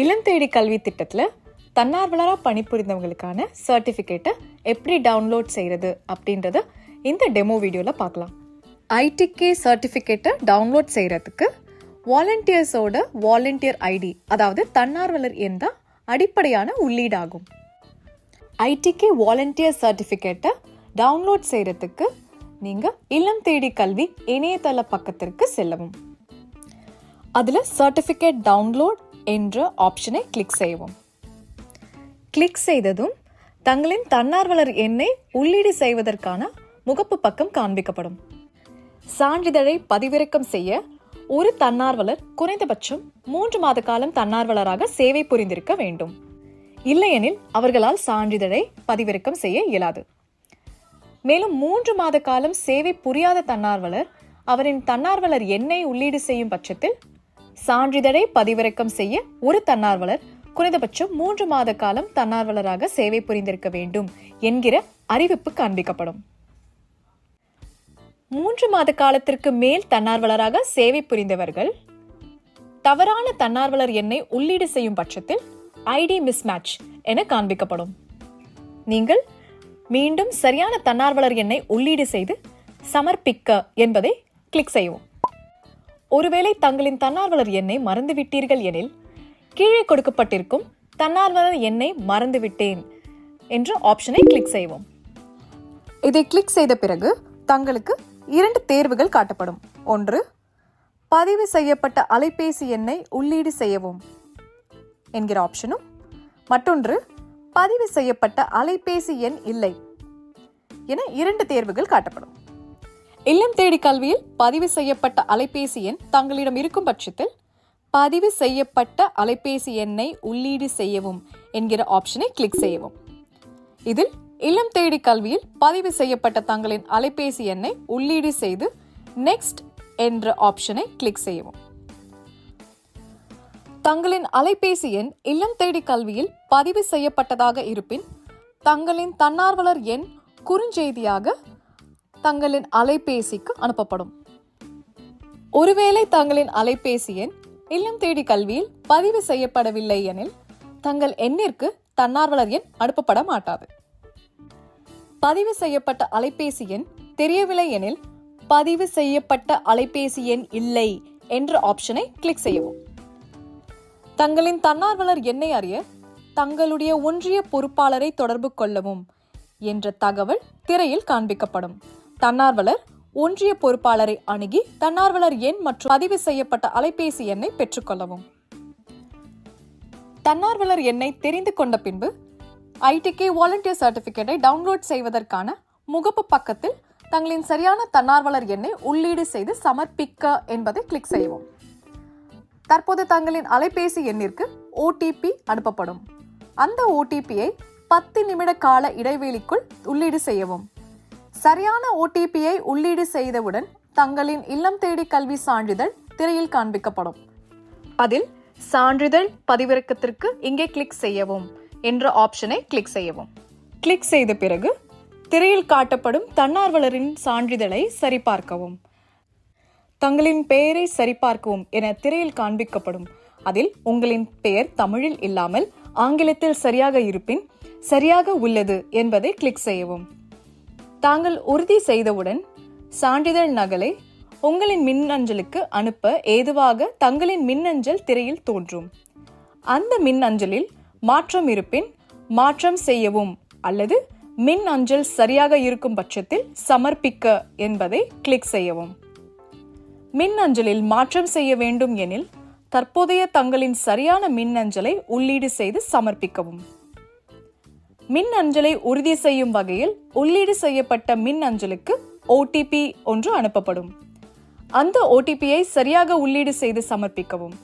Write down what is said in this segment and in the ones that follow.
இளம் தேடி கல்வி திட்டத்தில் தன்னார்வலராக பணிபுரிந்தவங்களுக்கான சர்டிஃபிகேட்டை எப்படி டவுன்லோட் செய்கிறது அப்படின்றத இந்த டெமோ வீடியோவில் பார்க்கலாம். ஐடிகே சர்டிஃபிகேட்டை டவுன்லோட் செய்கிறதுக்கு வாலண்டியர்ஸோட வாலண்டியர் ஐடி அதாவது தன்னார்வலர் எண் தான் அடிப்படையான உள்ளீடாகும். ஐடிகே வாலண்டியர் சர்டிஃபிகேட்டை டவுன்லோட் செய்கிறதுக்கு நீங்கள் இல்லம் தேடி கல்வி இணையதள பக்கத்திற்கு செல்லவும். அதில் சர்டிஃபிகேட் டவுன்லோட் என்ற ஆப்ஷனை கிளிக் செய்வோம். கிளிக் செய்ததும் தங்களின் தன்னார்வலர் எண்ணை உள்ளீடு செய்வதற்கான முகப்பு பக்கம் காண்பிக்கப்படும். சான்றிதழை பதிவிறக்கம் செய்ய ஒரு தன்னார்வலர் குறைந்தபட்சம் மூன்று மாத காலம் தன்னார்வலராக சேவை புரிந்திருக்க வேண்டும். இல்லையெனில் அவர்களால் சான்றிதழை பதிவிறக்கம் செய்ய இயலாது. மேலும் மூன்று மாத காலம் சேவை புரியாத தன்னார்வலர் அவரின் தன்னார்வலர் எண்ணை உள்ளீடு செய்யும் பட்சத்தில் சான்றிதழை பதிவிறக்கம் செய்ய ஒரு தன்னார்வலர் குறைந்தபட்சம் மூன்று மாத காலம் தன்னார்வலராக சேவை புரிந்திருக்க வேண்டும் என்கிற அறிவிப்பு காண்பிக்கப்படும். மூன்று மாத காலத்திற்கு மேல் தன்னார்வலராக சேவை புரிந்தவர்கள் தவறான தன்னார்வலர் எண்ணை உள்ளீடு செய்யும் பட்சத்தில் ஐடி மிஸ்மேட்ச் என காண்பிக்கப்படும். நீங்கள் மீண்டும் சரியான தன்னார்வலர் எண்ணை உள்ளீடு செய்து சமர்ப்பிக்க என்பதை கிளிக் செய்யவும். ஒருவேளை தங்களின் தன்னார்வலர் எண்ணை மறந்துவிட்டீர்கள் எனில் கீழே கொடுக்கப்பட்டிருக்கும் தன்னார்வலர் எண்ணை மறந்துவிட்டேன் என்ற ஆப்ஷனை கிளிக் செய்வோம். இதை கிளிக் செய்த பிறகு தங்களுக்கு இரண்டு தேர்வுகள் காட்டப்படும். ஒன்று பதிவு செய்யப்பட்ட அலைபேசி எண்ணை உள்ளீடு செய்யவும் என்கிற ஆப்ஷனும் மற்றொன்று பதிவு செய்யப்பட்ட அலைபேசி எண் இல்லை என இரண்டு தேர்வுகள் காட்டப்படும். இல்லம் தேடி கல்வியில் பதிவு செய்யப்பட்ட அலைபேசி எண் தங்களிடம் இருக்கும் பட்சத்தில் பதிவு செய்யப்பட்ட அலைபேசி எண்ணை உள்ளீடு செய்யவும் என்கிற ஆப்ஷனை கிளிக் செய்யவும். இதில் இல்லம் தேடி கல்வியில் பதிவு செய்யப்பட்ட தங்களின் அலைபேசி எண்ணை உள்ளீடு செய்து நெக்ஸ்ட் என்ற ஆப்ஷனை கிளிக் செய்யவும். தங்களின் அலைபேசி எண் இல்லம் தேடி கல்வியில் பதிவு செய்யப்பட்டதாக இருப்பின் தங்களின் தன்னார்வலர் எண் குறுஞ்செய்தியாக தங்களின் அலைபேசிக்கு அனுப்பப்படும். ஒருவேளை தங்களின் அலைபேசி எண் இல்லம் தேடி கல்வியில் பதிவு செய்யப்படவில்லை எனில் தங்கள் எண்ணிற்கு தன்னார்வலர் எண் அனுப்பப்பட மாட்டாது. பதிவு செய்யப்பட்ட அலைபேசி எண் தெரியவில்லை எனில் பதிவு செய்யப்பட்ட அலைபேசி எண் இல்லை என்ற ஆப்ஷனை கிளிக் செய்யவும். தங்களின் தன்னார்வலர் எண்ணை அறிய தங்களுடைய ஒன்றிய பொறுப்பாளரை தொடர்பு கொள்ளவும் என்ற தகவல் திரையில் காண்பிக்கப்படும். தன்னார்வலர் ஒன்றிய பொறுப்பாளரை அணுகி தன்னார்வலர் எண் மற்றும் பதிவு செய்யப்பட்ட அலைபேசி எண்ணை பெற்றுக்கொள்ளவும் தன்னார்வலர் எண்ணை தெரிந்து கொண்ட பின்பு ஐடிகே வாலண்டியர் சர்டிபிகேட்டை டவுன்லோட் செய்வதற்கான முகப்பு பக்கத்தில் தங்களின் சரியான தன்னார்வலர் எண்ணை உள்ளீடு செய்து சமர்ப்பிக்க என்பதை கிளிக் செய்யவும். தற்போது தங்களின் அலைபேசி எண்ணிற்கு ஓடிபி அனுப்பப்படும். அந்த ஓடிபியை பத்து நிமிட கால இடைவெளிக்குள் உள்ளீடு செய்யவும். சரியான ஓடிபியை உள்ளீடு செய்தவுடன் தங்களின் இல்லம் தேடி கல்வி சான்றிதழ் திரையில் காண்பிக்கப்படும். அதில் சான்றிதழ் பதிவிறக்கத்திற்கு இங்கே கிளிக் செய்யவும் என்ற ஆப்ஷனை கிளிக் செய்யவும். கிளிக் செய்த பிறகு திரையில் காட்டப்படும் தன்னார்வலரின் சான்றிதழை சரிபார்க்கவும். தங்களின் பெயரை சரிபார்க்கவும் என திரையில் காண்பிக்கப்படும். அதில் உங்களின் பெயர் தமிழில் இல்லாமல் ஆங்கிலத்தில் சரியாக இருப்பின் சரியாக உள்ளது என்பதை கிளிக் செய்யவும். தாங்கள் உறுதி செய்தவுடன் சான்றிதழ் நகலை உங்களின் மின்னஞ்சலுக்கு அனுப்ப ஏதுவாக தங்களின் மின்னஞ்சல் திரையில் தோன்றும். அந்த மின்னஞ்சலில் மாற்றம் இருப்பின் மாற்றம் செய்யவும் அல்லது மின் அஞ்சல் சரியாக இருக்கும் பட்சத்தில் சமர்ப்பிக்க என்பதை கிளிக் செய்யவும். மின் அஞ்சலில் மாற்றம் செய்ய வேண்டும் எனில் தற்போதைய தங்களின் சரியான மின்னஞ்சலை உள்ளீடு செய்து சமர்ப்பிக்கவும். மின் அஞ்சலை உறுதி செய்யும் வகையில் உள்ளீடு செய்யப்பட்ட மின் அஞ்சலுக்கு ஓடிபி ஒன்று அனுப்பப்படும். அந்த ஓடிபியை சரியாக உள்ளீடு செய்து சமர்ப்பிக்கவும்.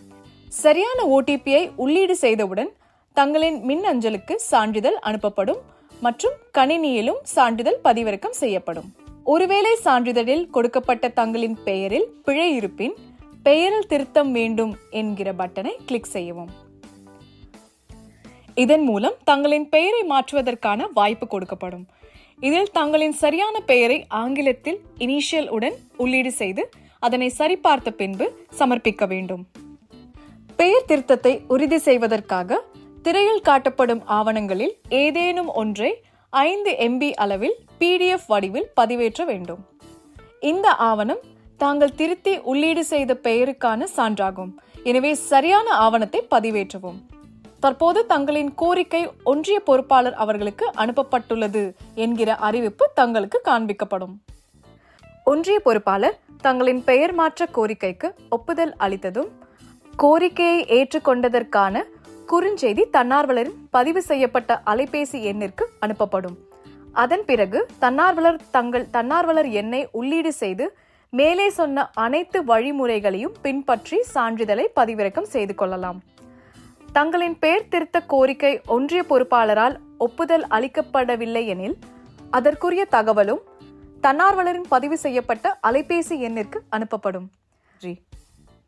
சரியான ஓடிபியை உள்ளீடு செய்தவுடன் தங்களின் மின் அஞ்சலுக்கு சான்றிதழ் அனுப்பப்படும் மற்றும் கணினியிலும் சான்றிதழ் பதிவிறக்கம் செய்யப்படும். ஒருவேளை சான்றிதழில் கொடுக்கப்பட்ட தங்களின் பெயரில் பிழை இருப்பின் பெயரில் திருத்தம் வேண்டும் என்கிற பட்டனை கிளிக் செய்யவும். இதன் மூலம் தங்களின் பெயரை மாற்றுவதற்கான வாய்ப்பு கொடுக்கப்படும். இதில் தங்களின் சரியான பெயரை ஆங்கிலத்தில் இனிஷியல் உடன் உள்ளீடு செய்து அதனை சரிபார்த்த பின்பு சமர்ப்பிக்க வேண்டும். பெயர் திருத்தத்தை உறுதி செய்வதற்காக திரையில் காட்டப்படும் ஆவணங்களில் ஏதேனும் ஒன்றை ஐந்து எம்பி அளவில் பிடிஎஃப் வடிவில் பதிவேற்ற வேண்டும். இந்த ஆவணம் தாங்கள் திருத்தி உள்ளீடு செய்த பெயருக்கான சான்றாகும். எனவே சரியான ஆவணத்தை பதிவேற்றவும். தற்போது தங்களின் கோரிக்கை ஒன்றிய பொறுப்பாளர் அவர்களுக்கு அனுப்பப்பட்டுள்ளது என்கிற அறிவிப்பு தங்களுக்கு காண்பிக்கப்படும். ஒன்றிய பொறுப்பாளர் தங்களின் பெயர் மாற்ற கோரிக்கைக்கு ஒப்புதல் அளித்ததும் கோரிக்கையை ஏற்றுக்கொண்டதற்கான குறுஞ்செய்தி தன்னார்வலரின் பதிவு செய்யப்பட்ட அலைபேசி எண்ணிற்கு அனுப்பப்படும். அதன் பிறகு தன்னார்வலர் தங்கள் தன்னார்வலர் எண்ணை உள்ளீடு செய்து மேலே சொன்ன அனைத்து வழிமுறைகளையும் பின்பற்றி சான்றிதழை பதிவிறக்கம் செய்து கொள்ளலாம். தங்களின் பெயர் திருத்த கோரிக்கை ஒன்றிய பொறுப்பாளரால் ஒப்புதல் அளிக்கப்படவில்லை எனில் அதற்குரிய தகவலும் தன்னார்வலரின் பதிவு செய்யப்பட்ட அலைபேசி எண்ணிற்கு அனுப்பப்படும். நன்றி